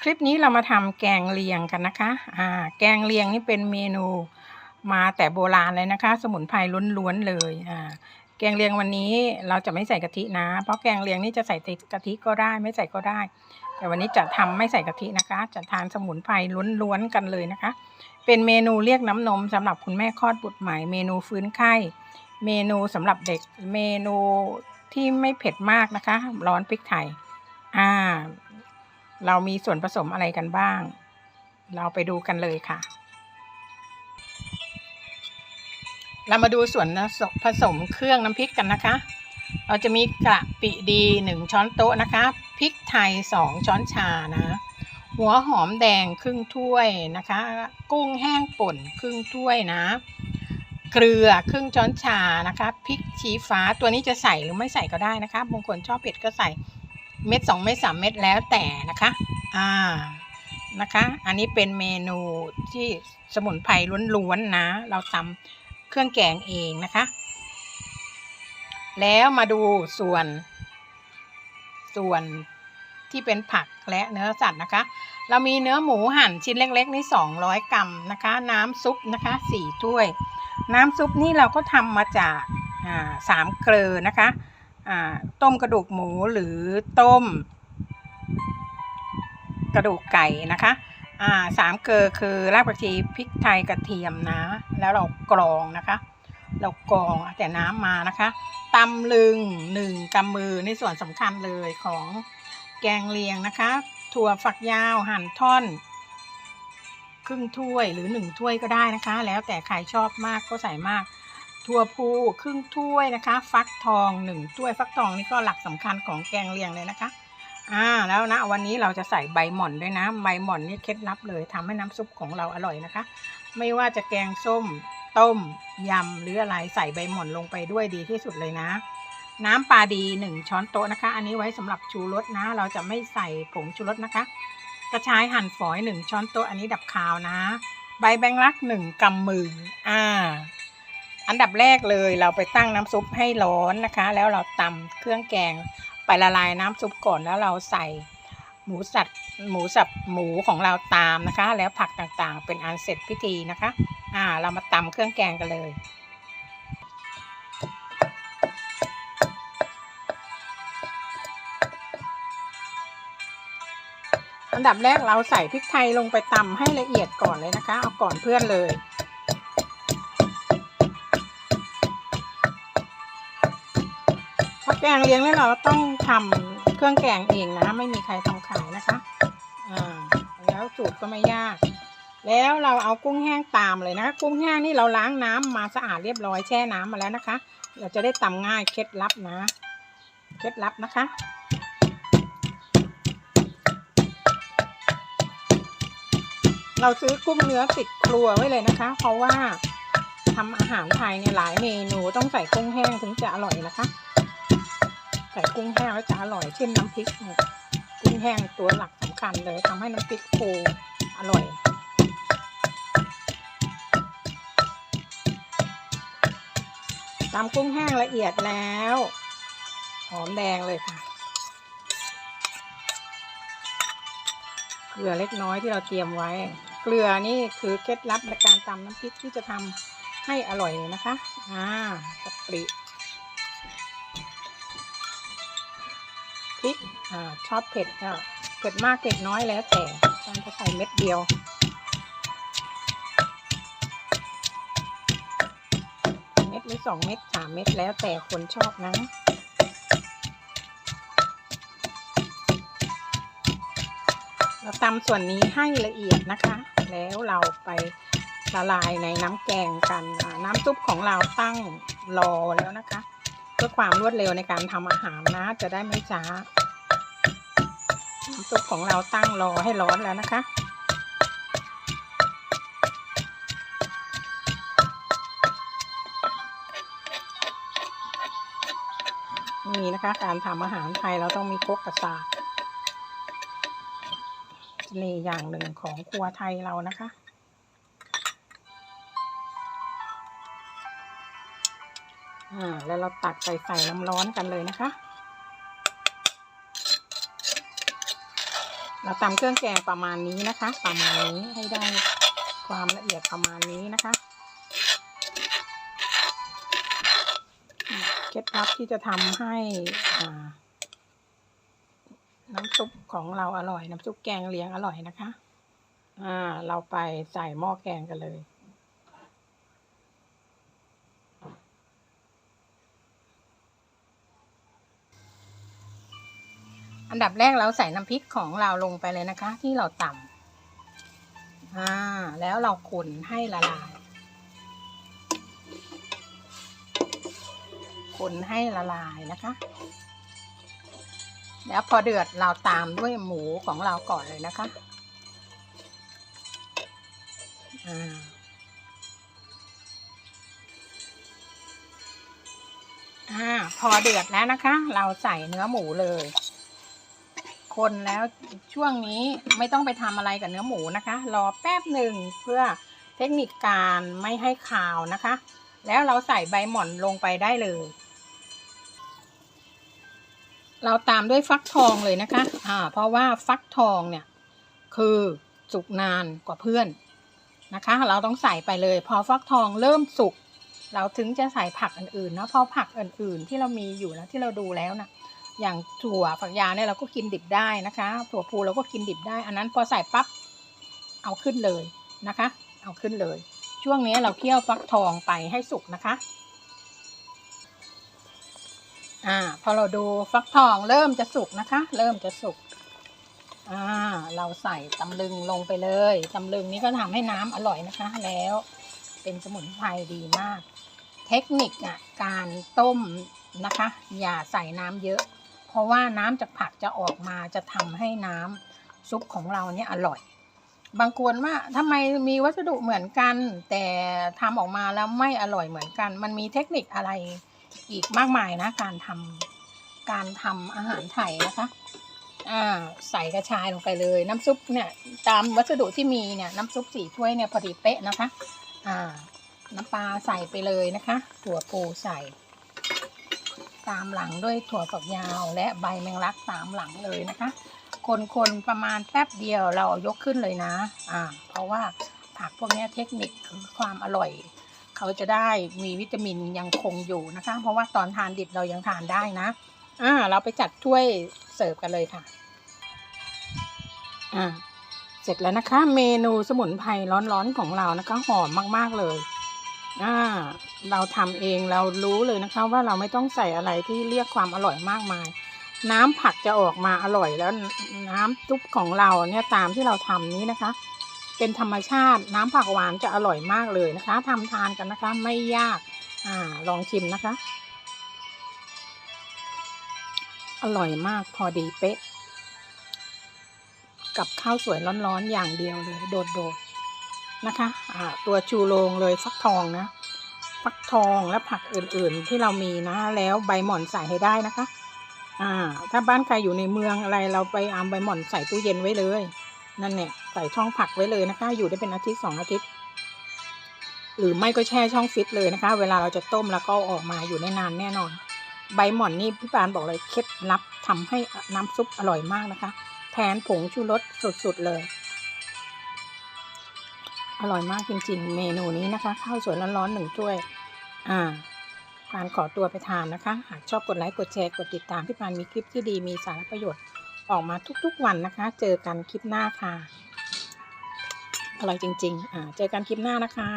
คลิปนี้เรามาทำแกงเลียงกันนะคะ อ่า แกงเลียงนี่เป็นเมนูมาแต่โบราณเลยนะคะ สมุนไพรล้วนๆเลย อ่า แกงเลียงวันนี้เราจะไม่ใส่กะทินะ เพราะแกงเลียงนี่จะใส่กะทิก็ได้ ไม่ใส่ก็ได้ แต่วันนี้จะทำไม่ใส่กะทินะคะ จะทานสมุนไพรล้วนๆกันเลยนะคะ เป็นเมนูเรียกน้ำนมสำหรับคุณแม่คลอดบุตรใหม่ เมนูฟื้นไข้ เมนูสำหรับเด็ก เมนูที่ไม่เผ็ดมากนะคะ ร้อนพริกไทย อ่า เรามีส่วนผสมอะไรกันบ้าง เราไปดูกันเลยค่ะ เรามาดูส่วนผสมเครื่องน้ำพริกกันนะคะ เราจะมีกระปิดีหนึ่งช้อนโต๊ะนะคะ พริกไทยสองช้อนชานะ หัวหอมแดงครึ่งถ้วยนะคะ กุ้งแห้งป่นครึ่งถ้วยนะ เกลือครึ่งช้อนชานะคะ พริกชี้ฟ้าตัวนี้จะใส่หรือไม่ใส่ก็ได้นะคะ บางคนชอบเผ็ดก็ใส่ เม็ดสองเม็ดสามเม็ดแล้วแต่นะคะ อ่านะคะ อันนี้เป็นเมนูที่สมุนไพรล้วนๆนะ เราทำเครื่องแกงเองนะคะ แล้วมาดูส่วน ส่วนที่เป็นผักและเนื้อสัตว์นะคะ เรามีเนื้อหมูหั่นชิ้นเล็ก ๆ นี่ 200 กรัมนะคะ น้ำซุปนะคะ4ถ้วย น้ำซุปนี่เราก็ทำมาจากอ่าสามเกลือนะคะ ต้มกระดูกหมูหรือต้ม กระดูกไก่นะคะอ่าสามเกลือคือรากผักชีพริกไทยกระเทียมนะ แล้วเรากรองนะคะ เรากรองแต่น้ำมานะคะตำลึงหนึ่งกำมือในส่วนสำคัญเลยของแกงเลียงนะคะ ถั่วฝักยาวหั่นท่อนครึ่งถ้วยหรือหนึ่งถ้วยก็ได้นะคะ แล้วแต่ใครชอบมากก็ใส่มาก ถั่วพูครึ่งถ้วยนะคะ ฟักทองหนึ่งถ้วยฟักทองนี่ก็หลักสำคัญของแกงเลียงเลยนะคะ อ่าแล้วนะวันนี้เราจะใส่ใบหม่อนด้วยนะ ใบหม่อนนี่เคล็ดลับเลยทำให้น้ำซุปของเราอร่อยนะคะ ไม่ว่าจะแกงส้ม ต้มยำหรืออะไรใส่ใบหม่อนลงไปด้วยดีที่สุดเลยนะ น้ำปลาดีหนึ่งช้อนโต๊ะนะคะ อันนี้ไว้สำหรับชูรสนะ เราจะไม่ใส่ผงชูรสนะคะกระชายหั่นฝอยหนึ่งช้อนโต๊ะอันนี้ดับคาวนะ ใบแบงลักหนึ่งกำมืออ่า อันดับแรกเลยเราไปตั้งน้ำซุปให้ร้อนนะคะ แล้วเราตำเครื่องแกงไปละลายน้ำซุปก่อนแล้วเราใส่หมูสับหมูสับหมูของเราตามนะคะ แล้วผักต่างๆ เป็นอันเสร็จพิธีนะคะ อ่า เรามาตำเครื่องแกงกันเลยอันดับแรกเราใส่พริกไทยลงไปตำให้ละเอียดก่อนเลยนะคะ เอาก่อนเพื่อนเลย แกงเลี้ยงเนี่ยเราต้องทำเครื่องแกงเองนะ ไม่มีใครทำขายนะคะอ่าแล้วสูตรก็ไม่ยาก แล้วเราเอากุ้งแห้งตามเลยนะคะกุ้งแห้งนี่เราล้างน้ำมาสะอาดเรียบร้อยแช่น้ำมาแล้วนะคะ เราจะได้ตำง่ายเคล็ดลับนะ เคล็ดลับนะคะเราซื้อกุ้งเนื้อติดครัวไว้เลยนะคะ เพราะว่าทำอาหารไทยเนี่ยหลายเมนูต้องใส่กุ้งแห้งถึงจะอร่อยนะคะ ใส่กุ้งแห้งแล้วจะอร่อยเช่นน้ำพริกเนี่ยกุ้งแห้งตัวหลักสำคัญเลยทำให้น้ำพริกฟูอร่อยตำกุ้งแห้งละเอียดแล้ว หอมแดงเลยค่ะ เกลือเล็กน้อยที่เราเตรียมไว้ เกลือนี่คือเคล็ดลับในการตำน้ำพริกที่จะทำให้อร่อยนะคะ อ่ากะปิ พริกอ่ชอบเผ็ดก็เผ็ดมากเผ็ดน้อยแล้วแต่การจะใส่เม็ดเดียวเม็ดหรือสองเม็ดสามเม็ดแล้วแต่คนชอบนะเราตำส่วนนี้ให้ละเอียดนะคะ แล้วเราไปละลายในน้ำแกงกันน้ำซุปของเราตั้งรอแล้วนะคะ พื่อความรวดเร็วในการทำอาหารนะ จะได้ไม่ช้าน้ำซุปของเราตั้งรอให้ร้อนแล้วนะคะ นี่นะคะการทำอาหารไทยเราต้องมีครกกระสากเสน่อย่างหนึ่งของครัวไทยเรานะคะ อ่าแล้วเราตักใส่ใส่น้ำร้อนกันเลยนะคะ เราตำเครื่องแกงประมาณนี้นะคะ ประมาณนี้ให้ได้ความละเอียดประมาณนี้นะคะเคล็ดลับที่จะทำให้น้ำซุปของเราอร่อย น้ำซุปแกงเลี้ยงอร่อยนะคะ อ่า เราไปใส่หม้อแกงกันเลย อันดับแรกเราใส่น้ำพริกของเราลงไปเลยนะคะ ที่เราตำอ่า แล้วเราคนให้ละลาย คนให้ละลายนะคะ แล้วพอเดือดเราตามด้วยหมูของเราก่อนเลยนะคะอ่าอ่าพอเดือดแล้วนะคะ เราใส่เนื้อหมูเลย คนแล้วช่วงนี้ไม่ต้องไปทำอะไรกับเนื้อหมูนะคะ รอแป๊บหนึ่งเพื่อเทคนิคการไม่ให้คาวนะคะ แล้วเราใส่ใบหม่อนลงไปได้เลย เราตามด้วยฟักทองเลยนะคะอ่าเพราะว่าฟักทองเนี่ยคือสุกนานกว่าเพื่อนนะคะ เราต้องใส่ไปเลย พอฟักทองเริ่มสุกเราถึงจะใส่ผักอื่นๆเนาะเพราะผักอื่นๆที่เรามีอยู่แล้วที่เราดูแล้วนะ อย่างถั่วฝักยาวเนี่ยเราก็กินดิบได้นะคะ ถั่วพูเราก็กินดิบได้ อันนั้นพอใส่ปั๊บเอาขึ้นเลยนะคะ เอาขึ้นเลย ช่วงนี้เราเคี่ยวฟักทองไปให้สุกนะคะอ่าพอเราดูฟักทองเริ่มจะสุกนะคะ เริ่มจะสุกอ่าเราใส่ตำลึงลงไปเลยตำลึงนี้ก็ทำให้น้ำอร่อยนะคะ แล้วเป็นสมุนไพรดีมาก เทคนิคอะการต้มนะคะ อย่าใส่น้ำเยอะ เพราะว่าน้ำจากผักจะออกมาจะทำให้น้ำซุปของเราเนี่ยอร่อย บางคนว่าทำไมมีวัสดุเหมือนกัน แต่ทำออกมาแล้วไม่อร่อยเหมือนกัน มันมีเทคนิคอะไรอีกมากมายนะ การทำการทำอาหารไทยนะคะอ่าใส่กระชายลงไปเลย น้ำซุปเนี่ยตามวัสดุที่มีเนี่ยน้ำซุปสี่ถ้วยเนี่ยพอดีเป๊ะนะคะ อ่า น้ำปลาใส่ไปเลยนะคะ ถั่วปูใส่ ตามหลังด้วยถั่วฝักยาวและใบแมงลักตามหลังเลยนะคะ คนๆประมาณแป๊บเดียวเรายกขึ้นเลยนะ อ่า เพราะว่าผักพวกนี้เทคนิคคือความอร่อย เขาจะได้มีวิตามินยังคงอยู่นะคะ เพราะว่าตอนทานดิบเรายังทานได้นะ อ่า เราไปจัดถ้วยเสิร์ฟกันเลยค่ะ อ่า เสร็จแล้วนะคะ เมนูสมุนไพรร้อนๆของเรานะคะหอมมากๆเลย อ่าเราทำเองเรารู้เลยนะคะว่าเราไม่ต้องใส่อะไรที่เรียกความอร่อยมากมาย น้ำผักจะออกมาอร่อยแล้วน้ำซุปของเราเนี่ยตามที่เราทำนี้นะคะ เป็นธรรมชาติน้ำผักหวานจะอร่อยมากเลยนะคะทำทานกันนะคะไม่ยากอ่าลองชิมนะคะ อร่อยมากพอดีเป๊ะ กับข้าวสวยร้อนๆอย่างเดียวเลย โดดๆ นะคะอ่าตัวชูโรงเลยฟักทองนะฟักทองและผักอื่นๆที่เรามีนะ แล้วใบหม่อนใส่ให้ได้นะคะ อ่า ถ้าบ้านใครอยู่ในเมืองอะไรเราไปเอาใบหม่อนใส่ตู้เย็นไว้เลย นั่นเนี่ยใส่ช่องผักไว้เลยนะคะ อยู่ได้เป็นอาทิตย์สองอาทิตย์ หรือไม่ก็แช่ช่องฟิตเลยนะคะ เวลาเราจะต้มแล้วก็ออกมาอยู่ได้นานแน่นอน ใบหม่อนนี่พี่ปานบอกเลยเคล็ดลับทำให้น้ำซุปอร่อยมากนะคะ แทนผงชูรสสุดๆเลย อร่อยมากจริง ๆ เมนูนี้นะคะ ข้าวสวยร้อนๆหนึ่งถ้วย อ่า การขอตัวไปทานนะคะ หากชอบกดไลค์ กดแชร์ กดติดตามพี่ปานมีคลิปที่ดี มีสาระประโยชน์ออกมาทุกๆวันนะคะ เจอกันคลิปหน้าค่ะ อร่อยจริง ๆ อ่า เจอกันคลิปหน้านะคะ